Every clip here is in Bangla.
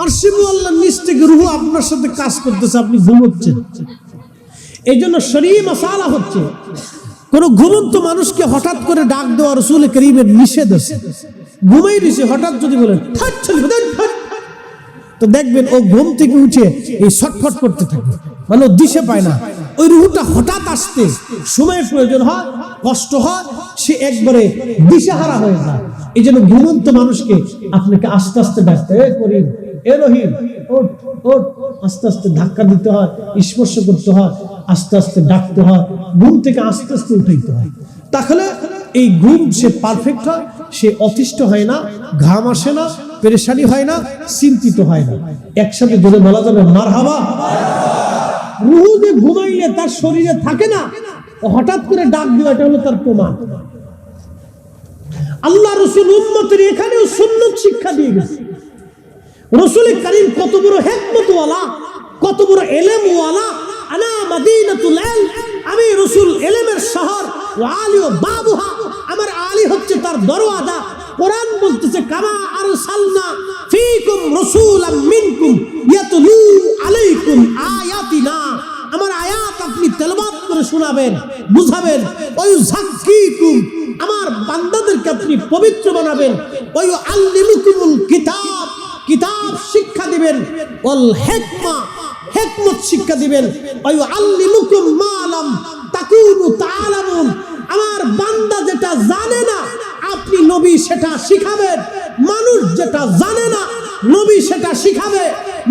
আর শিবু আল্লাহ থেকে রুহু আপনার সাথে কাজ করতেছে, আপনি ঘুমোচ্ছেন। এই জন্য শরীর মশালা হচ্ছে ঘুমন্ত মানুষকে হঠাৎ করে ডাক রসুল করিমের নিষেধ আছে। হঠাৎ যদি। তো দেখবেন ও ঘুম থেকে উঠে এই ছটফট করতে থাকে। মানে দিশে পায় না। ওই রুহুটা হঠাৎ আসতে সময়ের প্রয়োজন হয়, কষ্ট হয়, সে একবারে দিশেহারা হয়ে যায়। এই জন্য ঘুমন্ত মানুষকে আপনাকে আস্তে আস্তে এ করিম এ রহিম আস্তে আস্তে ধাক্কা দিতে হয়, স্পর্শ করতে হয়, আস্তে আস্তে ডাকতে হয়, ঘুম থেকে আস্তে আস্তে উঠাইতে হয়। তাহলে এই ঘুম সে পারফেক্ট হয়, সে অতিষ্ঠ হয় না, ঘাম আসে না, পেরেশানি হয় না, চিন্তিত হয় না। একসাথে জোরে বলা যাবে মার হাবা রুহু যে ঘুমাইলে তার শরীরে থাকে না, হঠাৎ করে ডাক এটা হলো তার প্রমাণ। আল্লাহ রসুল উম্মতের এখানেও সুন্নত শিক্ষা দিয়ে গেছে। রসুল করিম কত বড় হেকমতওয়ালা, কত বড় এলেমওয়ালা। আনা মাদিনাতুল ইলম আমি রসুল এলেমের শহর আলী ও বাবুহা, আমার আলী হচ্ছে তার দরওয়াজা। কোরআন বলতেছে, কামা আরসালনা ফীকুম রাসূলাম মিনকুম ইয়াতলু আলাইকুম আয়াতিনা। আমার আয়াত আপনি তেলাওয়াত করে শোনাবেন, বুঝাবেন। ওই জাক্কিকুম আমার বান্দাদেরকে আপনি পবিত্র বানাবেন। ওই আল্লিমুকুমুল কিতাব। কিতাব শিক্ষা দিবেন, ওয়াল হিকমা, হিকমত শিক্ষা দিবেন। ওই আল্লিমুকুম মালাম তাকুনু তাআলামুন আমার বান্দা যেটা জানে না, আপনি নবী সেটা শিখাবেন। মানুষ যেটা জানে না, নবী সেটা শিখাবে।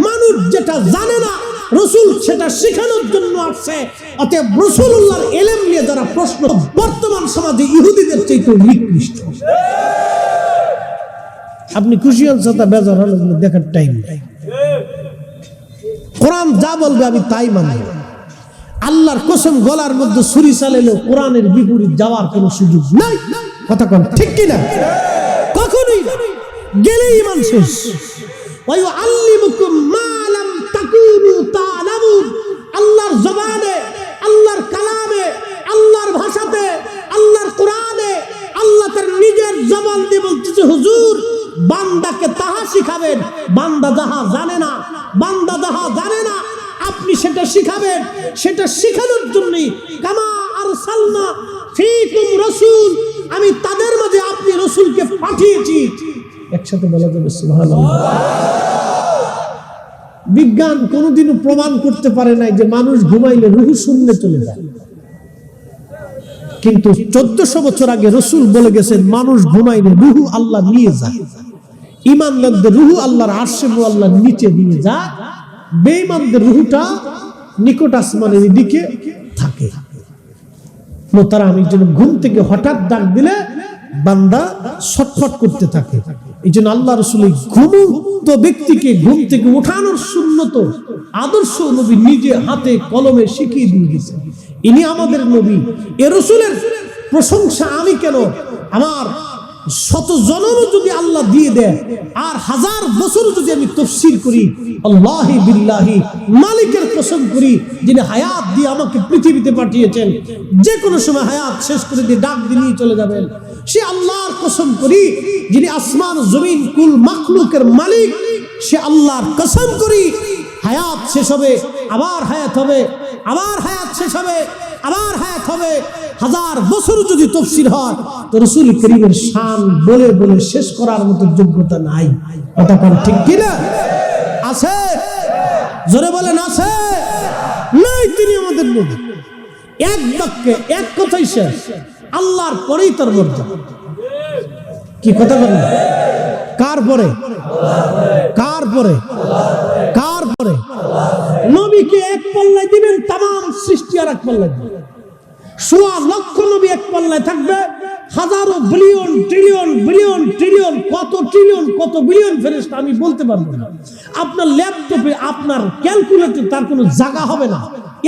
মানুষ যেটা জানে না, রসুল সেটা শেখানোর জন্য আসছে। অতএব রসুল্লাহর এলেম নিয়ে যারা প্রশ্ন, বর্তমান সমাজে ইহুদিদের চাইতে নিকৃষ্ট। আপনি খুশি হচ্ছেন তা বেজার হলে দেখার টাইম কোরআন যা বলবে আমি তাই মানব। আল্লাহর কসম গলার মধ্যে ছুরি চালালেও কোরআনের বিপরীত যাওয়ার কোনো সুযোগ নাই। কথা কোন, ঠিক কিনা কখনোই গেলেই ইমান শেষ। ওই আল্লিমুকুম মা লাম তাকুনু তা'লামুন আল্লাহর জবানে, আল্লাহর কালামে, আল্লাহর ভাষাতে, আল্লাহর কোরআনে, আল্লাহ তার নিজের জবান দিয়ে বলতেছে, হুজুর বান্দাকে তাহা শিখাবেন। বান্দা যাহা জানে না, বান্দা যাহা জানে না, আপনি সেটা শিখাবেন। সেটা শিখানোর জন্যই কামা আর সালনা ফিকুম রসুল, আমি তাদের মাঝে আপনি রসুলকে পাঠিয়েছি। একসাথে বলা যাবে বিজ্ঞান কোনোদিনও প্রমাণ করতে পারে নাই যে মানুষ ঘুমাইলে রুহু শূন্য চলে যায়। কিন্তু চোদ্দশো বছর আগে রসুল বলে গেছেন, মানুষ ঘুমাইলে রুহু আল্লাহ নিয়ে যায়। ইমানদারদের রুহু আল্লাহর আরশে আল্লাহ নিচে নিয়ে যায় বেঈমানদের রুহুটা নিকট আসমানের দিকে থাকে। তারা আমি যেন ঘুম থেকে হঠাৎ ডাক দিলে বান্দা ছটফট করতে থাকে। এই জন্য আল্লাহ রসুল ঘুমন্ত ব্যক্তিকে ঘুম থেকে উঠানোর শূন্যত আদর্শ নবী নিজে হাতে কলমে শিখিয়ে দিয়ে গেছে ইনি আমাদের নবী। এ রসুলের প্রশংসা আমি কেন? আমার শত জনমও যদি আল্লাহ দিয়ে দেয়, আর হাজার বছর যদি আমি তফসির করি, আল্লাহি বিল্লাহি, মালিকের কসম করি, যিনি হায়াত দিয়ে আমাকে পৃথিবীতে পাঠিয়েছেন, যে কোনো সময় হায়াত শেষ করে দিয়ে ডাক নিয়ে চলে যাবেন। সে আল্লাহর কসম করি, যিনি আসমান, জমিন, কুল, মাখলুকের মালিক, সে আল্লাহর কসম করি, হায়াত শেষ হবে, আবার হায়াত হবে। আবার হায়াত শেষ হবে, আবার হায়াত হবে। হাজার বছর যদি তফসির হয়, তো রসুল করিমের শান বলে বলে শেষ করার মতো যোগ্যতা নাই। কথা ঠিক কিনা? আছে? জোরে বলেন, আছে? নাই তিনি আমাদের নবী। এক বাক্যে এক কথাই শেষ। আল্লাহর পরেই তার মর্যাদা। কি কথা বলেন? কার পরে? কার পরে? কার পরে? নবীকে এক পাল্লায় দিবেন তাম সৃষ্টি আর এক পাল্লায় দিবেন। সোয়া লক্ষ নবী এক পাল্লায় থাকবে। হাজারো বিলিয়ন ট্রিলিয়ন বিলিয়ন ট্রিলিয়ন কত ট্রিলিয়ন কত বিলিয়ন ফেরেস্ট আমি বলতে পারব না। আপনার ল্যাপটপে আপনার ক্যালকুলেটর তার কোনো জায়গা হবে না।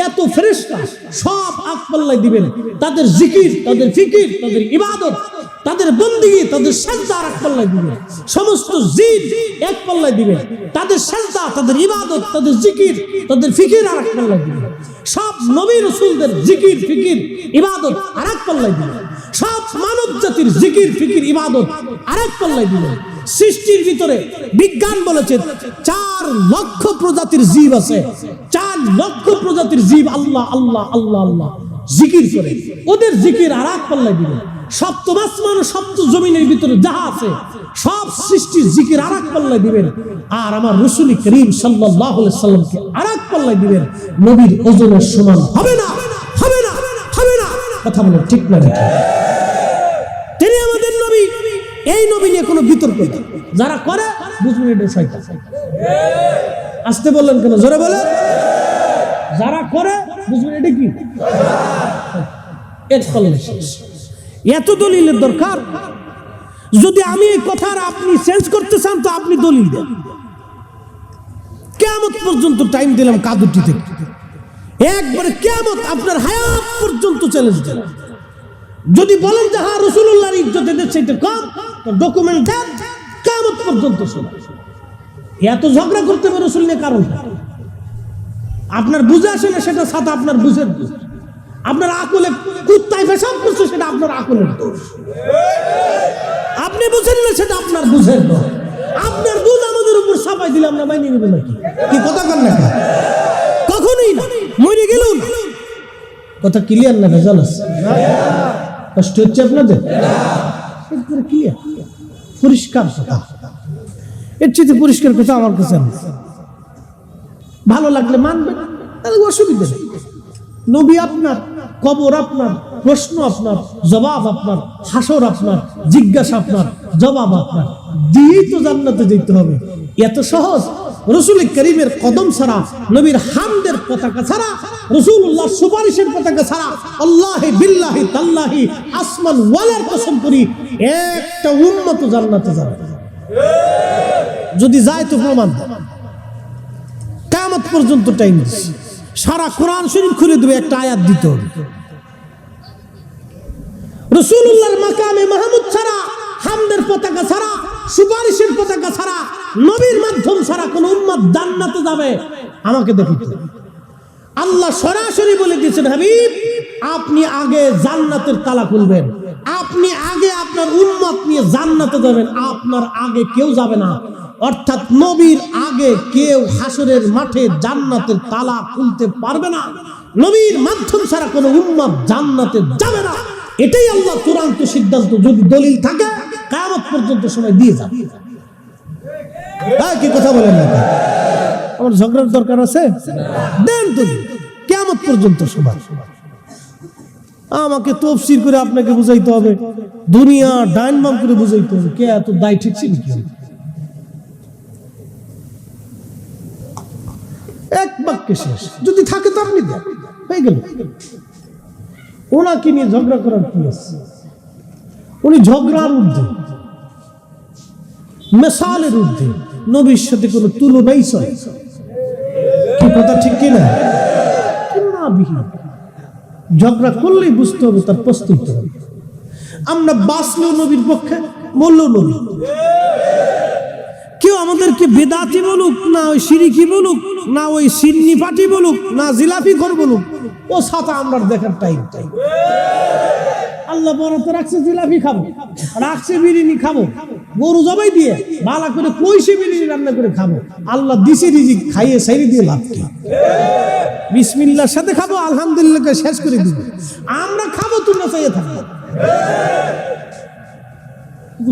এত ফেরেস্তা সব আক পাল্লায় দিবেন। তাদের জিকির, তাদের ফিকির, তাদের ইবাদত, তাদের বন্দিগি, তাদের সেজদা আর এক পাল্লায় দিবেন। সমস্ত জিদ এক পাল্লায় দিবে তাদের সেজদা, তাদের ইবাদত, তাদের জিকির, তাদের ফিকির আর এক পাল্লায় দিবেন। সব নবী রসুলদের জিকির, ফিকির, ইবাদত আর এক পাল্লায় দিবেন। সব মানব জাতির জিকির, ফিকির, ইবাদত আর এক পাল্লায় দিবেন সৃষ্টির ভিতরে বিজ্ঞান বলেছে, চার লক্ষ প্রজাতির জীব আছে। চার লক্ষ প্রজাতির জীব আল্লাহ আল্লাহ আল্লাহ আল্লাহ জিকির করে। ওদের জিকির আর এক পাল্লায় দিবেন সপ্তম আসমান সপ্ত জমিনের ভিতরে যাহা আছে, সব সৃষ্টির জিকির আর এক পাল্লায় দিবেন। আর আমার রসুলি করিম সাল্লাহ সাল্লামকে আর এক পাল্লায় দিবেন, নবীর ওজনের সমান হবে না হবে না হবে না কথা বলে ঠিক না ঠিক তিনি আমাদের নবী এই নবী নিয়ে কোনো বিতর্ক যারা করে, বুঝবেন এটা শয়তান। আসতে বললেন কেন? জোরে বলে যারা করে, বুঝবেন এটা কি? এত দলিলের দরকার। যদি আমি এই কথার আপনি চেঞ্জ করতে চান, তো আপনি দলিল দেন। কেমত পর্যন্ত টাইম দিলাম কাদুটি থেকে। একবারে কেমন আপনার হায়াত পর্যন্ত চ্যালেঞ্জ দিলাম। যদি বলেন যে হ্যাঁ রসুল্লাহর ইজ্জত এদের সেটা কম তো ডকুমেন্ট দেন কেমত পর্যন্ত শোনা এত ঝগড়া করতে হবে রসুল নিয়ে কারণ? আপনার বুঝে আসে না সেটা সাথে আপনার বুঝের দোষ। আপনার আকলে কুত্তায় পেশাব করছে সেটা আপনার আকলের দোষ। আপনি বুঝেন না সেটা আপনার বুঝের দোষ। আপনার বুঝ আমাদের উপর সাপাই দিলে আমরা মাইনে নেব নাকি? কি কথা কর না? কখনোই না। মরে গেল কথা ক্লিয়ার না ভেজাল আছে? কষ্ট হচ্ছে আপনাদের? ক্লিয়ার পরিষ্কার কথা। এর চেয়ে পরিষ্কার কথা আমার কাছে ভালো লাগলে মানবেন, তাহলে অসুবিধা নবী আপনার, কবর আপনার, প্রশ্ন আপনার, জবাব আপনার, হাসর আপনার, জিজ্ঞাসা আপনার, জবাব আপনার। দিয়েই তো জান্নাতে যেতে হবে। এত সহজ। রসুল করিমের কদম ছাড়া, নবীর হামদের পতাকা ছাড়া রসুল্লাহ সুপারিশের পতাকা ছাড়া, আল্লাহ বিল্লাহি তাল্লাহি আসমান ওয়ালার কসম করি, একটা উন্নত জান্নাতে যাবে। যদি যায় তো প্রমাণ। কামত পর্যন্ত টাইম সারা কোরআন শরীফ খুলে দেবে, একটা আয়াত দিতে হবে। রসুল্লাহর মাকামে মাহমুদ ছাড়া, হামদের পতাকা ছাড়া সুপারিশের পতাকা ছাড়া, নবীর মাধ্যম ছাড়া কোন উম্মত জান্নাতে যাবে। আমাকে দেখিতে আল্লাহ সরাসরি বলে দিয়েছেন, হাবিব, আপনি আগে জান্নাতের তালা খুলবেন। আপনি আগে আপনার উম্মত নিয়ে জান্নাতে যাবেন, আপনার আগে কেউ যাবে না। অর্থাৎ নবীর আগে কেউ হাসরের মাঠে জান্নাতের তালা খুলতে পারবে না। নবীর মাধ্যম ছাড়া কোনো উম্মত জান্নাতে যাবে না। এটাই আল্লাহ চূড়ান্ত সিদ্ধান্ত, যদি দলিল থাকে কায়ামত পর্যন্ত সময় দিয়ে যাবে। কি কথা বলেন আমার ঝগড়ার দরকার আছে? দেন কেমন পর্যন্ত সবার। আমাকে তফসির করে আপনাকে বুঝাইতে হবে। দুনিয়া ডাইন বাম করে বুঝাইতে হবে। কে এত দায় ঠিক ছিল কি এক বাক্যে শেষ। যদি থাকে তো আপনি হয়ে গেল। ওনাকে নিয়ে ঝগড়া করার কি আছে? উনি ঝগড়ার ঊর্ধ্বে। মেসালের ঊর্ধ্বে। নবীর সাথে কোনো তুলনাই চলে। কি কথা, ঠিক কিনা? ঝগড়া করলেই বুঝতে হবে তার প্রস্তুত। আমরা বাঁচলেও নবীর পক্ষে, মরলেও নবী কেউ আমাদেরকে বেদাতি বলুক, না ওই সিরিকি বলুক, না ওই সিন্নি পাটি বলুক, না জিলাপি ঘর বলুক, ও সাথে আমরা দেখার টাইম টাইম আল্লাহ বরাদ্দ রাখছে জিলাপি খাব, রাখছে বিরিয়ানি খাব, গরু জবাই দিয়ে বালা করে কইসে বিরিয়ানি রান্না করে খাব। আল্লাহ দিছে রিজিক, খাইয়ে সাইরি দিয়ে লাভ কি? বিসমিল্লার সাথে খাব আলহামদুলিল্লাহ শেষ করে দিব। আমরা খাব, তোমরা চাইয়ে থাকব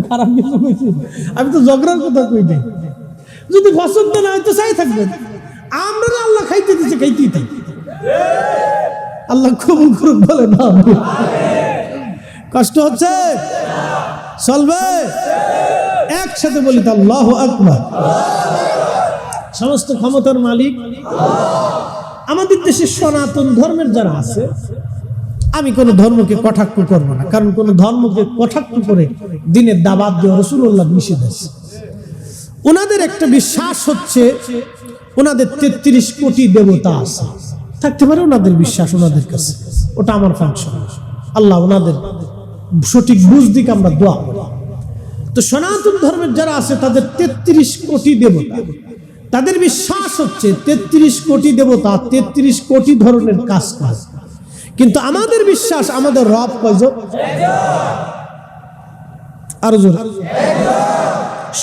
খারাপ কিছু কইছি? আমি তো ঝগড়ার কথা কই নাই। যদি পছন্দ না হয় তো চাই থাকবেন। আমরা আল্লাহ খাইতে দিচ্ছে খাইতেই থাকি। আল্লাহ কবুল করুক বলে, না। কষ্ট হচ্ছে? চলবে? একসাথে বলি তো আল্লাহ আকবার। সমস্ত ক্ষমতার মালিক। আমাদের দেশে সনাতন ধর্মের যারা আছে, আমি কোনো ধর্মকে কটাক্ষ করব না, কারণ কোন ধর্মকে কটাক্ষ করে দিনের দাবাত দিয়ে রসুল্লাহ নিষেধ ওনাদের একটা বিশ্বাস হচ্ছে, ওনাদের তেত্রিশ কোটি দেবতা আছে। থাকতে পারে ওনাদের বিশ্বাস ওনাদের কাছে। ওটা আমার ফাংশন। আল্লাহ ওনাদের সঠিক বুঝ দিক আমরা দোয়া তো সনাতন ধর্মের যারা আছে, তাদের তেত্রিশ কোটি দেবতা। তাদের বিশ্বাস হচ্ছে তেত্রিশ কোটি দেবতা তেত্রিশ কোটি ধরনের কাজ করে। কিন্তু আমাদের বিশ্বাস, আমাদের রব কয়জন আরও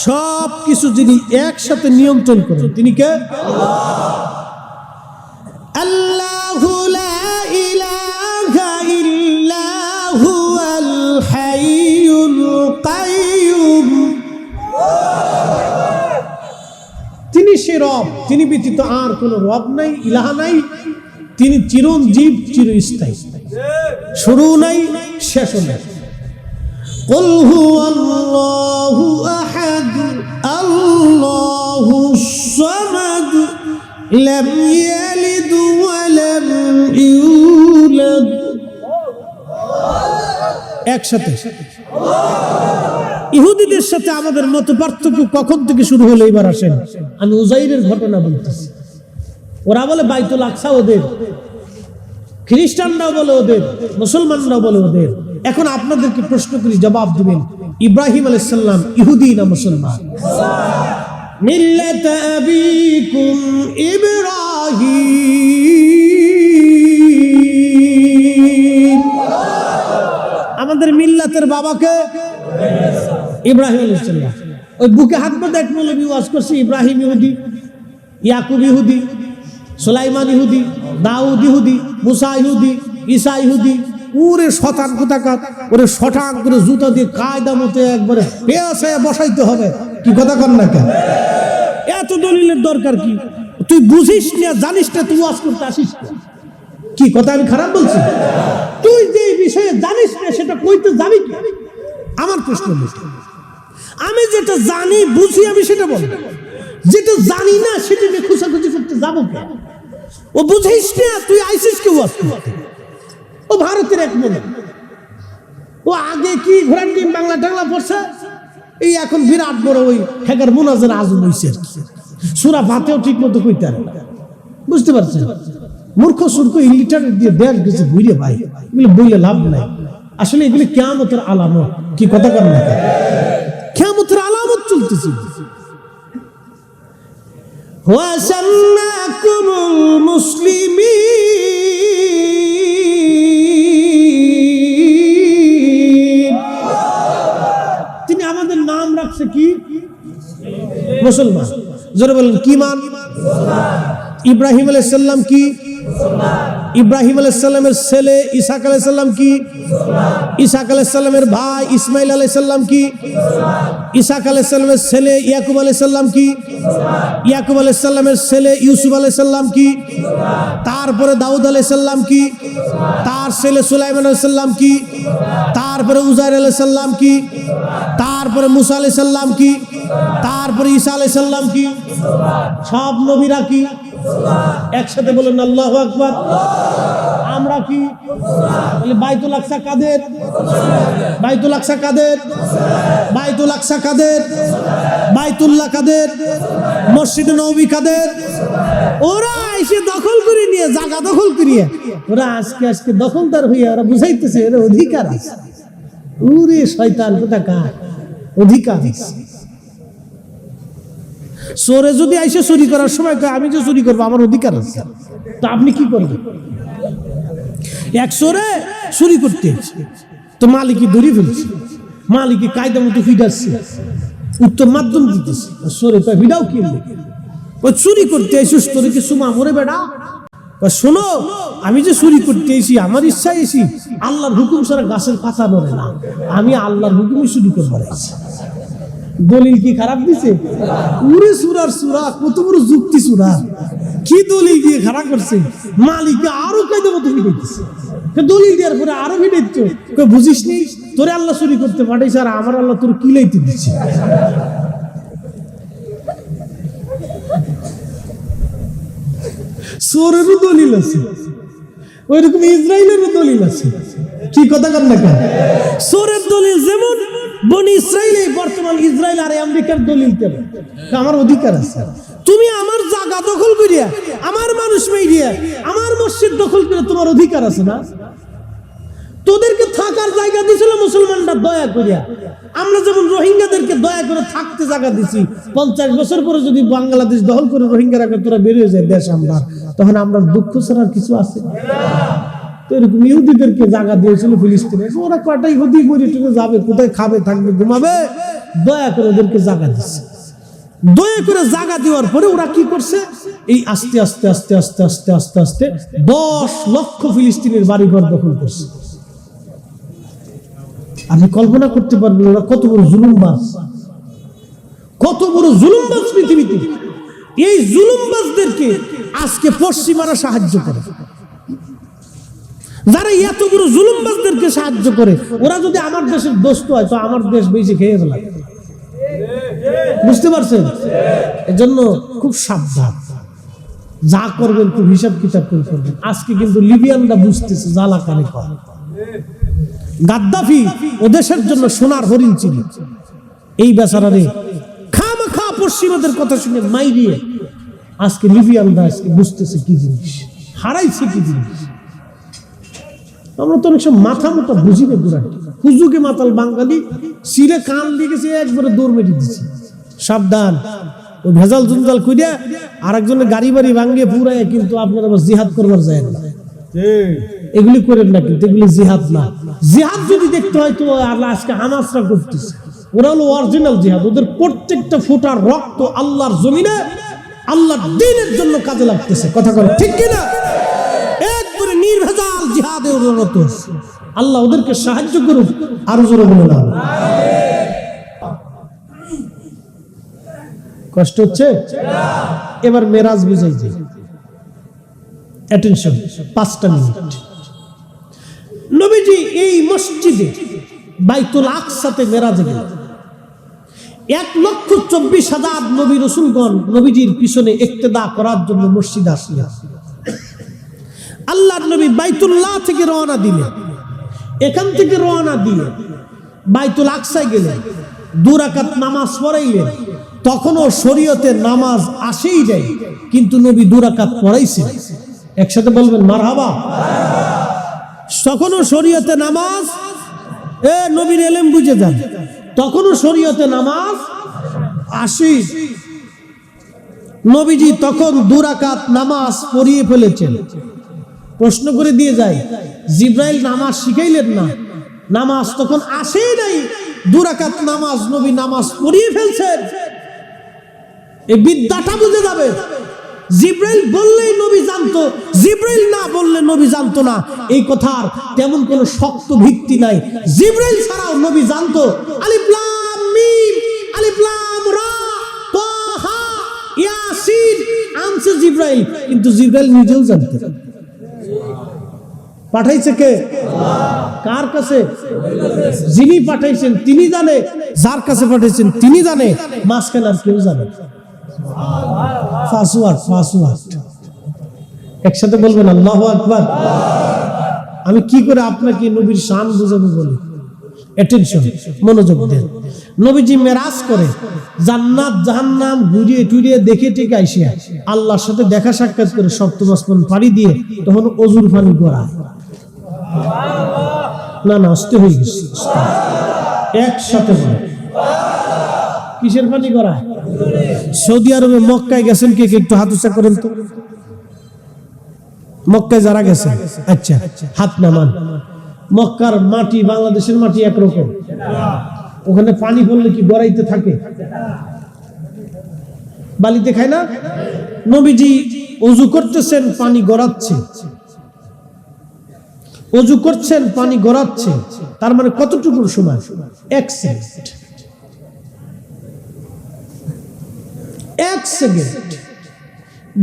সব কিছু যিনি একসাথে নিয়ন্ত্রণ করেন, তিনি কে? আল্লাহু সে রব তিনি ব্যতীত আর কোন রব নাই ইলাহা নাই তিনি চিরঞ্জীব চিরস্থায়ী শুরু নাই শেষও নাই قل هو الله أحد الله الصمد لم يلد ولم يولد একসাথে ইহুদিদের সাথে আমাদের মত পার্থক্য কখন থেকে শুরু হলো এবার আসেন? আমি উজাইরের ঘটনা বলতেছি। ওরা বলে বাইতুল আকসা ওদের। খ্রিস্টানরাও বলে ওদের। মুসলমানরাও বলে ওদের। এখন আপনাদেরকে প্রশ্ন করি, জবাব দিবেন। ইব্রাহিম আলাইসাল্লাম ইহুদি না মুসলমান? মিল্লাত আবিকুম ইব্রাহিম। আমাদের মিল্লাতের বাবাকে ইব্রাহিম ওই বুকে হাত বাঁধা এক মৌলবী ওয়াজ করছে, ইব্রাহিম ইহুদি, ইয়াকুব ইহুদি, সুলাইমান ইহুদি, দাউদ ইহুদি, মুসা ইহুদি, ঈসা ইহুদি ওরে শতান কোথাকার ওরে শটান করে জুতা দিয়ে কায়দা মতো একবারে পেয়াসে বসাইতে হবে। কি কথা কর না কেন? এত দলিলের দরকার কি? তুই বুঝিস না, জানিস না, তুই ওয়াজ করতে আসিস না কি কথা আমি খারাপ বলছি? তুই যে বিষয়ে জানিস না, সেটা কইতে যাবি কি? আমার প্রশ্ন আমি যেটা জানি, বুঝি আমি সেটা বলব যেটা জানি না, সেটা নিয়ে খুশাখুশি করতে যাব কে? ও বুঝিস না, তুই আইসিস কেউ ও ভারতের এক মনে ও আগে কি ঘোড়ার ডিম বাংলা টাংলা পড়ছে? এই এখন বিরাট বড় ওই হেকার মোনাজের আজম আর সুরা ভাতেও ঠিক মতো কইতে। বুঝতে পারছেন? মূর্খ সুরখ এই লিটার দিয়ে দেশ গেছে ঘুরে ভাই। এগুলো বইলে লাভ নাই। আসলে এগুলি কেমতের আলামত। কি কথা কর না কেয়ামতের আলামত চলতেছে। মুসলিমী তিনি আমাদের নাম রাখছে কি? মুসলমান। জোরে বলেন, কি মান? ইব্রাহিম আলাইসাল্লাম কি? ইব্রাহিম আলাইসাল্লামের ছেলে, ইসাক আলাইসাল্লাম কি? ইসাক আলাইসাল্লামের ভাই, ইসমাইল আলাইসাল্লাম কি? ইসাক আলাইসাল্লামের ছেলে, ইয়াকুব আলাইসাল্লাম কি? ইয়াকুব আলাইসাল্লামের ছেলে, ইউসুফ আলাইসাল্লাম কি? তারপরে দাউদ আলাইসাল্লাম কি? তার ছেলে সুলাইমান আলাইসাল্লাম কি? তারপরে উজাইর আলাইসাল্লাম কি? তারপরে মুসা আলাইসাল্লাম কি? তারপরে ঈসা আলাইসাল্লাম কি? সব নবীরা কি? একসাথে বলেন, আল্লাহ আকবার। আমরা কি? বাইতুল আকসা কাদের? বাইতুল আকসা কাদের? বাইতুল আকসা কাদের? বাইতুল্লাহ কাদের? মসজিদ নবী কাদের? ওরা এসে দখল করে নিয়ে, জায়গা দখল করিয়ে ওরা আজকে আজকে দখলদার হইয়া ওরা বুঝাইতেছে এর অধিকার আছে। উরে শয়তান কোথা কার অধিকার আছে। চোরে যদি আইসে চুরি করার সময় আমি যে চুরি করব, আমার অধিকার আছে। তো আপনি কি করবেন? এক চোরে চুরি করতে। তো মালিকি ধরে ফেলছে। মালিকি কায়দা মতো ফিডাচ্ছে উত্তর মাধ্যম দিতেছে। চোরে কয় ভিডাও কিনলে ওই চুরি করতে এসিস তোরে কি সুমা মরে বেড়া? শোনো, আমি যে চুরি করতে এসি আমার ইচ্ছা এসি আল্লাহর হুকুম ছাড়া গাছের পাতা নড়ে না। আমি আল্লাহর হুকুমই চুরি করবার দলিল কি খারাপ দিছে? উরে সুরার সুরা, কত বড় যুক্তি সুরা। কি দলিল দিয়ে খারাপ করছে? মালিক আরও কায়দা মতো ফিটাইতেছে দলিল দেওয়ার পরে আরও কই বুঝিস নি? তোরে আল্লাহ চুরি করতে পাঠাইছে আর আমার আল্লাহ তোর কিলাইতে দিচ্ছে? চোরেরও দলিল আছে। ওইরকম ইসরায়েলেরও দলিল আছে। কি কথা কর না কেন? যেমন বনি ইসরায়েলে বর্তমান ইসরায়েল আর আমেরিকার দলিল কেন আমার অধিকার আছে। তুমি আমার জায়গা দখল করিয়া, আমার মানুষ মেরিয়া, আমার মসজিদ দখল করে তোমার অধিকার আছে না? তোদেরকে থাকার জায়গা দিছিল মুসলমানরা দয়া করিয়া। আমরা যেমন রোহিঙ্গাদেরকে দয়া করে থাকতে জায়গা দিছি, পঞ্চাশ বছর পরে যদি বাংলাদেশ দখল করে রোহিঙ্গারা তোরা বেরিয়ে যায় দেশ আমরা তখন আমরা দুঃখ ছাড়ার কিছু আছে? তো এরকম ইহুদিদেরকে জায়গা দিয়েছিল ফিলিস্তিনে। ওরা কয়টা ইহুদি মরি যাবে, কোথায় খাবে, থাকবে, ঘুমাবে? দয়া করে ওদেরকে জায়গা দিচ্ছে। দয়া করে জায়গা দেওয়ার পরে ওরা কি করছে? এই আস্তে আস্তে আস্তে আস্তে আস্তে আস্তে আস্তে দশ লক্ষ ফিলিস্তিনের বাড়িঘর দখল করছে। আপনি কল্পনা করতে পারবেন ওরা কত বড় জুলুমবাজ। কত বড় জুলুমবাজ পৃথিবীতে। এই জুলুমবাজদেরকে আজকে পশ্চিমারা সাহায্য করে। যারা এত বড় জুলুমবাজদেরকে সাহায্য করে, ওরা যদি আমার দেশের দোস্ত হয়, তো আমার দেশ বেশি খেয়ে ফেলা। বুঝতে পারছেন? এজন্য খুব সাবধান। যা করবেন, খুব হিসাব কিতাব করে করবেন। আজকে কিন্তু লিবিয়ানরা বুঝতেছে, জ্বালা কানে করে। গাদ্দাফি ও দেশের জন্য সোনার হরিণ ছিল। এই বেচারা রে খামা খা পশ্চিমাদের কথা শুনে মাই দিয়ে আজকে লিবিয়ানরা আজকে বুঝতেছে কি জিনিস, হারাইছে কি জিনিস। আমরা তো অনেক সময় মাথা মোটা বুঝি না বুড়াটি হুজুকে মাতাল বাঙালি সিরে কান লিখেছে একবারে দৌড় মেরে দিচ্ছে সাবধান। ওই ভেজাল জুনজাল কইরা আর একজনের গাড়ি বাড়ি ভাঙ্গে পুরায় কিন্তু আপনার আবার জিহাদ করবার যায় না। এগুলি করেন না কিন্তু, এগুলি জিহাদ না। জিহাদ যদি দেখতে হয় তো আল্লাহ আজকে হামাসরা করতেছে। ওরা হলো অরিজিনাল জিহাদ। ওদের প্রত্যেকটা ফোটার রক্ত আল্লাহর জমিনে, আল্লাহর দিনের জন্য কাজে লাগতেছে। কথা বলে ঠিক কিনা? জিহাদে ওরা আল্লাহ ওদেরকে সাহায্য করুক, আরও জোরে না কষ্ট হচ্ছে? এবার মেরাজ বুঝাই যে অ্যাটেনশন পাঁচটা মিনিট। নবীজি এই মসজিদে বাইতুল আকসাতে মেরাজে গেল এক লক্ষ চব্বিশ হাজার নবী রসুলগণ নবীজির পিছনে ইক্তেদা করার জন্য মসজিদ আসলেন। আল্লাহর নবী বাইতুল্লাহ থেকে রওনা দিলেন। এখান থেকে রওনা দিয়ে বাইতুল আকসায় গেলেন। দুরাকাত নামাজ পড়াইলেন। তখনও শরীয়তে নামাজ আসেই যায় কিন্তু নবী দুরাকাত পড়াইছেন। একসাথে বলবেন মার হাবা তখনও শরীয়তে নামাজ, এ নবীর এলেম বুঝে যান। তখনও শরীয়তে নামাজ আসি নবীজি তখন দুরাকাত নামাজ পড়িয়ে ফেলেছেন। প্রশ্ন করে দিয়ে যায়, জিব্রাইল নামাজ শিখাইলেন না। নামাজ তখন আসেই নাই। দুরাকাত নামাজ নবী নামাজ পড়িয়ে ফেলছেন। এই বিদ্যাটা বুঝে যাবে। জিব্রাইল বললেই নবী জানতো, জিব্রাইল না বললে নবী জানতো না। এই কথার তেমন কোনো শক্ত ভিত্তি নাই। জিব্রাইল ছাড়াও নবী জানতো, আলিফ লাম মিম, আলিফ লাম রা তাহা ইয়াসিন। আনছে জিব্রাইল, কিন্তু জিব্রাইল নিজেও জানতো পাঠাইছে কে? কার কাছে? যিনি পাঠাইছেন, তিনি জানে। যার কাছে পাঠাইছেন, তিনি জানে। মাঝখানে আর কেউ জানে একসাথে বলবেন, আল্লাহ আকবার। আমি কি করে আপনাকে নবীর শান বুঝাবো বলি? অ্যাটেনশন মনোযোগ দেন। নবীজি মেরাজ করে, জান্নাত, জাহান্নাম ঘুরিয়ে টুরিয়ে দেখে টেকে আইসে আল্লাহর সাথে দেখা সাক্ষাৎ করে সপ্তম আসমান পাড়ি দিয়ে তখন অজুর পানি গড়ায়। না না আসতে হয়ে গেছে। একসাথে কিসের পানি গড়ায় সৌদি আরবে মক্কায় গেছেন কে একটু হাত উঁচা করেন তো। মক্কায় যারা গেছেন আচ্ছা হাত নামান। মক্কার মাটি বাংলাদেশের মাটি একরকম। ওখানে পানি পড়লে কি গড়াইতে থাকে? বালিতে খায় না? নবীজি অজু করতেছেন, পানি গড়াচ্ছে। অজু করছেন, পানি গড়াচ্ছে তার মানে কতটুকু সময় এক সেকেন্ড। এক সেকেন্ড।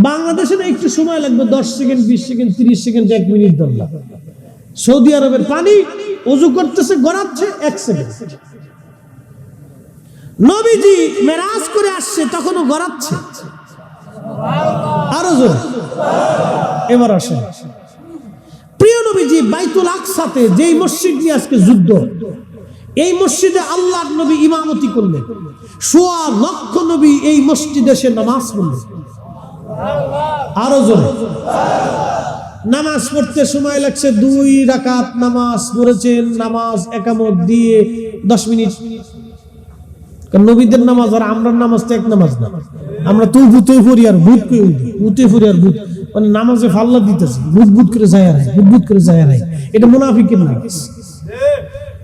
বাংলাদেশে না একটু সময় লাগবে, দশ সেকেন্ড, বিশ সেকেন্ড, তিরিশ সেকেন্ড, এক মিনিট ধরলাম। সৌদি আরবের পানি অজু করতেছে, গড়াচ্ছে, এক সেকেন্ড। নবীজি মেরাজ করে আসছে, তখনও গড়াচ্ছে। আরও জোরে। এবার আসেন। প্রিয় নবীজি বাইতুল আকসাতে যেই মসজিদ নিয়ে আজকে যুদ্ধ, এই মসজিদে আল্লাহর নবী ইমামতি করলেন। সোয়া লক্ষ নবী এই মসজিদে সে নামাজ পড়লেন। আরও জোরে। নামাজ পড়তে সময় লাগছে, দুই রাকাত নামাজ পড়েছেন, নামাজ একামত দিয়ে দশ মিনিট। নবীদের নামাজ আর আমরার নামাজ তো এক নামাজ না। আমরা তুই ভূতে ফুরি আর ভূত কে উঠি? ভূতে ফুরি আর ভূত। মানে নামাজে ফাল্লা দিতেছে, বুদবুদ করে যায় আর বুদবুদ করে যায় আর এটা মুনাফিকের নামাজ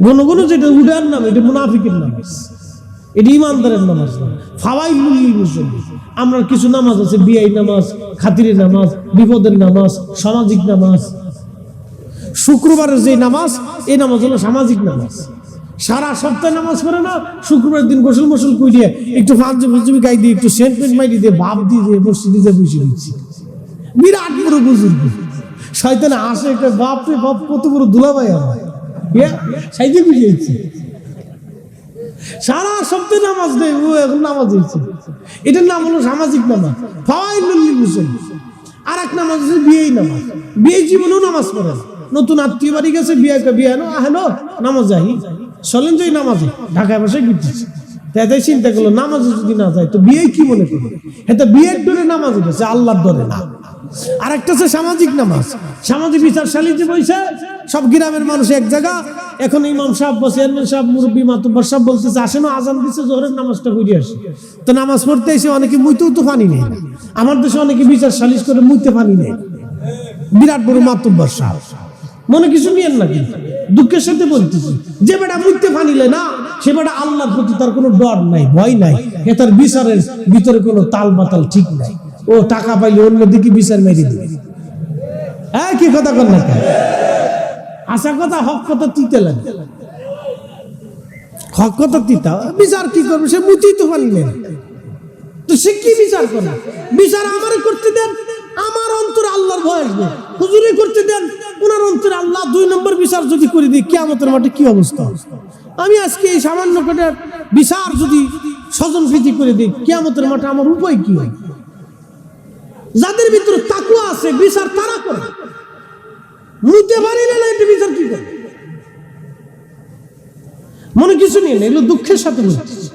ঘন ঘন যেটা উডার নাম, এটা মুনাফিকের নামাজ এটা ইমানদারের নামাজ না ফাওয়াই লুল্লিল মুসল্লি আমরা কিছু নামাজ আছে বিআই নামাজ, খাতিরের নামাজ, বিপদের নামাজ, সামাজিক নামাজ। শুক্রবারের যে নামাজ, এই নামাজ হলো সামাজিক নামাজ। সারা সপ্তাহে নামাজ পড়ে না শুক্রবার দিন গোসল মোসল করিয়ে একটু ফাঁজি ফুজবি গাই দিয়ে, একটু সেন্ট পেন্ট মাইরি দিয়ে, ভাব দিয়ে দিয়ে, মসজিদে যে বসে দিচ্ছি। বিরাট বড় বুজুর্গ। শয়তান আসে একটা বাপ রে বাপ, কত বড় দুলাভাই আমার সাইজে বুঝিয়েছি সারা সপ্তাহে নামাজ নেই ও এখন নামাজ হয়েছে এটার নাম হলো সামাজিক নামাজ। ফাওয়াইলুল মুসলিম আর এক নামাজ আছে বিয়েই নামাজ। বিয়ে জীবনেও নামাজ পড়ে নতুন আত্মীয় বাড়ি গেছে, বিয়ে বিয়ে নো আহেলো নামাজ যাই। চলেন যাই নামাজে। ঢাকায় বসে গিয়েছে তাই চিন্তা করল, নামাজে যদি না যায়, তো বিয়ে কি মনে করবে? এটা বিয়ের ডরে নামাজ গেছে আল্লাহর ডরে না। আর একটা হচ্ছে সামাজিক নামাজ। সামাজিক বিচার সালিতে বইছে, সব গ্রামের মানুষ এক জায়গা। এখন ইমাম সাহেব বা চেয়ারম্যান সাহেব, মুরব্বী, মাতুব্বার সাহেব বলতেছে আসেন আজান দিচ্ছে জোহরের নামাজটা পড়ে আসে। তো নামাজ পড়তে এসে অনেকে মুইতেও তো পানি নেই। আমার দেশে অনেকে বিচার সালিশ করে মুইতে পানি নেই। বিরাট বড় মাতুব্বার সাহেব। মনে কিছু নিয়েন না কিন্তু দুঃখের সাথে বলতেছি, যে বেটা মুইতে ফানিলে না, সে বেটা আল্লাহর প্রতি তার কোনো ডর নাই, ভয় নাই। এ তার বিচারের ভিতরে কোনো তাল বাতাল ঠিক নাই। ও টাকা পাইলে অন্যদিকে বিচার মেরে দিবে। হ্যাঁ কি কথা কর না কথা হক কথা তিতে লাগে। হক কথা তিতা, বিচার কি করবে? সে মুচি তো পারলেন তো সে কি বিচার করে? বিচার আমারে করতে দেন, আমার অন্তরে আল্লাহর ভয় আসবে। হুজুরি করতে দেন, ওনার অন্তরে আল্লাহ দুই নম্বর বিচার যদি করে দিই কিয়ামতের মাঠে কি অবস্থা? আমি আজকে এই সামান্য কটার বিচার যদি স্বজন প্রীতি করে দিই, কিয়ামতের মাঠে আমার উপায় কি? হয় যাদের ভিতরে তাকুয়া আছে, বিচার তারা করে। নিতে পারি না এটা বিচার কি করে? মনে কিছু নেই না এগুলো দুঃখের সাথে বলতেছি